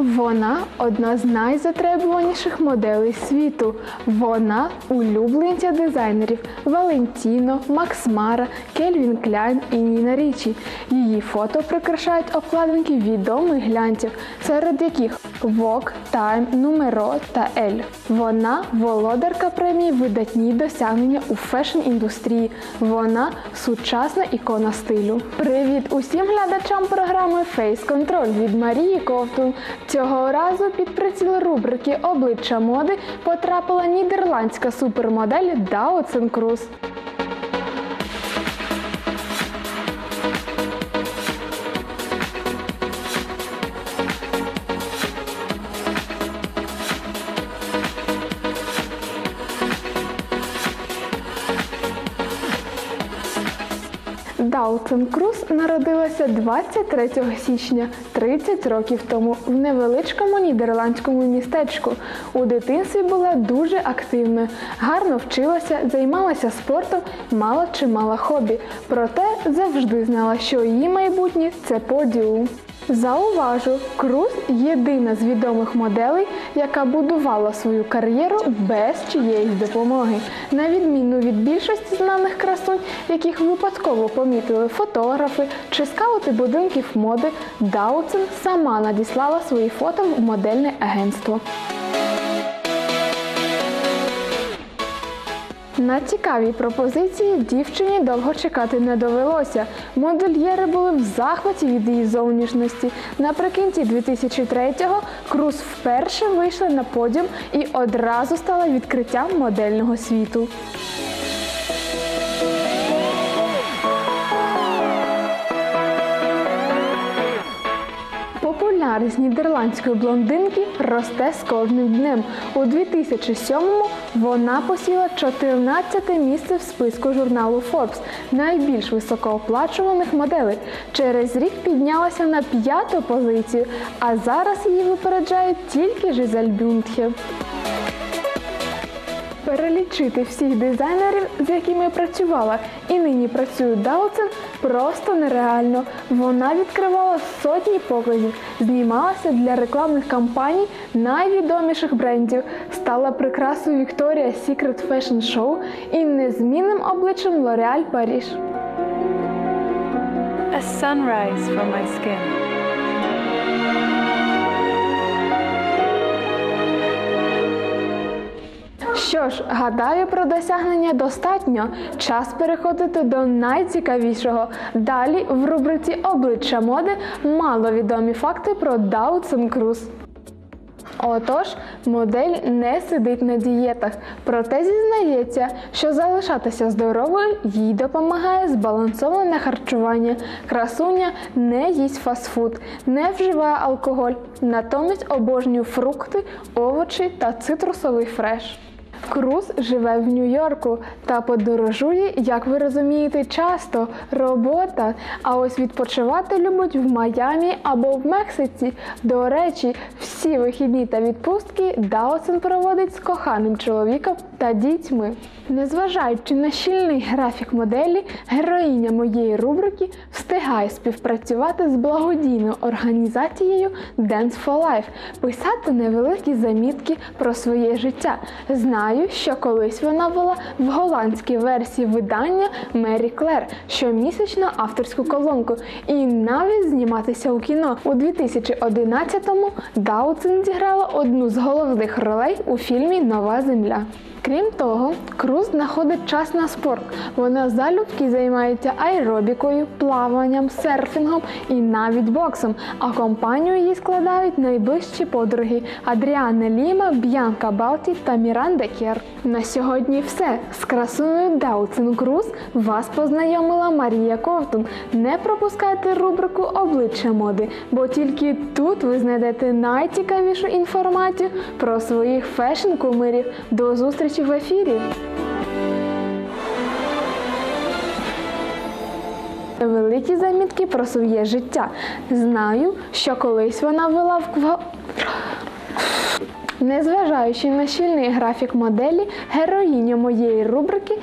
Вона одна з найзатребуваніших моделей світу. Вона улюбленця дизайнерів Валентіно, Макс Мара, Кельвін Кляйн і Ніна Річі. Її фото прикрашають обкладинки відомих глянців, серед яких Vogue, Time, Numero та Elle. Вона володарка премії видатні досягнення у фешн-індустрії. Вона сучасна ікона стилю. Привіт усім глядачам програми Face Control від Марії Ковтун. Цього разу під приціл рубрики Обличчя моди потрапила нідерландська супермодель Даутсен Круз. Даутон Круз народилася 23 січня 30 років тому в невеличкому нідерландському містечку. У дитинстві була дуже активною, гарно вчилася, займалася спортом, мала чимало хобі. Проте завжди знала, що її майбутнє це подіум. Зауважу, Круз єдина з відомих моделей, яка будувала свою кар'єру без чиєїсь допомоги. На відміну від більшості знаних красунь, яких випадково помітили фотографи чи скаути будинків моди, Даутсен сама надіслала свої фото в модельне агентство. На цікаві пропозиції дівчині довго чекати не довелося. Модельєри були в захваті від її зовнішності. Наприкінці 2003-го Круз вперше вийшла на подіум і одразу стала відкриттям модельного світу. Популярність нідерландської блондинки росте з кожним днем. У 2007-му вона посіла 14 місце в списку журналу Forbes найбільш високооплачуваних моделей. Через рік піднялася на п'яту позицію, а зараз її випереджає тільки Жизель Бюндхе. Перелічити всіх дизайнерів, з якими працювала і нині працює Даутсен, просто нереально. Вона відкривала сотні показів, знімалася для рекламних кампаній найвідоміших брендів, стала прикрасою Вікторія Secret Fashion Show і незмінним обличчям L'Oréal Паріж. A sunrise for my skin. Що ж, гадаю, про досягнення достатньо. Час переходити до найцікавішого. Далі в рубриці Обличчя моди маловідомі факти про Даутсен Круз. Отож, модель не сидить на дієтах, проте зізнається, що залишатися здоровою їй допомагає збалансоване харчування. Красуня не їсть фастфуд, не вживає алкоголь, натомість обожнює фрукти, овочі та цитрусовий фреш. Круз живе в Нью-Йорку та подорожує, як ви розумієте, часто робота. А ось відпочивати любить в Майамі або в Мексиці. До речі, всі вихідні та відпустки Даусен проводить з коханим чоловіком та дітьми. Незважаючи на щільний графік моделі, героїня моєї рубрики встигає співпрацювати з благодійною організацією Dance for Life, писати невеликі замітки про своє життя. Знаю, що колись вона вела в голландській версії видання Мері Клер щомісячну авторську колонку і навіть зніматися у кіно. У 2011-му Даутсен зіграла одну з головних ролей у фільмі Нова Земля. Крім того, Круз знаходить час на спорт. Вона залюбки займається аеробікою, плаванням, серфінгом і навіть боксом. А компанію їй складають найближчі подруги Адріана Ліма, Б'янка Балті та Міранда Кер. На сьогодні все. З красуною Даутсен Круз вас познайомила Марія Ковтун. Не пропускайте рубрику Обличчя моди, бо тільки тут ви знайдете найцікавішу інформацію про своїх фешн-кумирів. До зустрічі в ефірі! Великі замітки про своє життя. Знаю, що колись вона вела в ква... Незважаючи на щільний графік моделі, героїня моєї рубрики.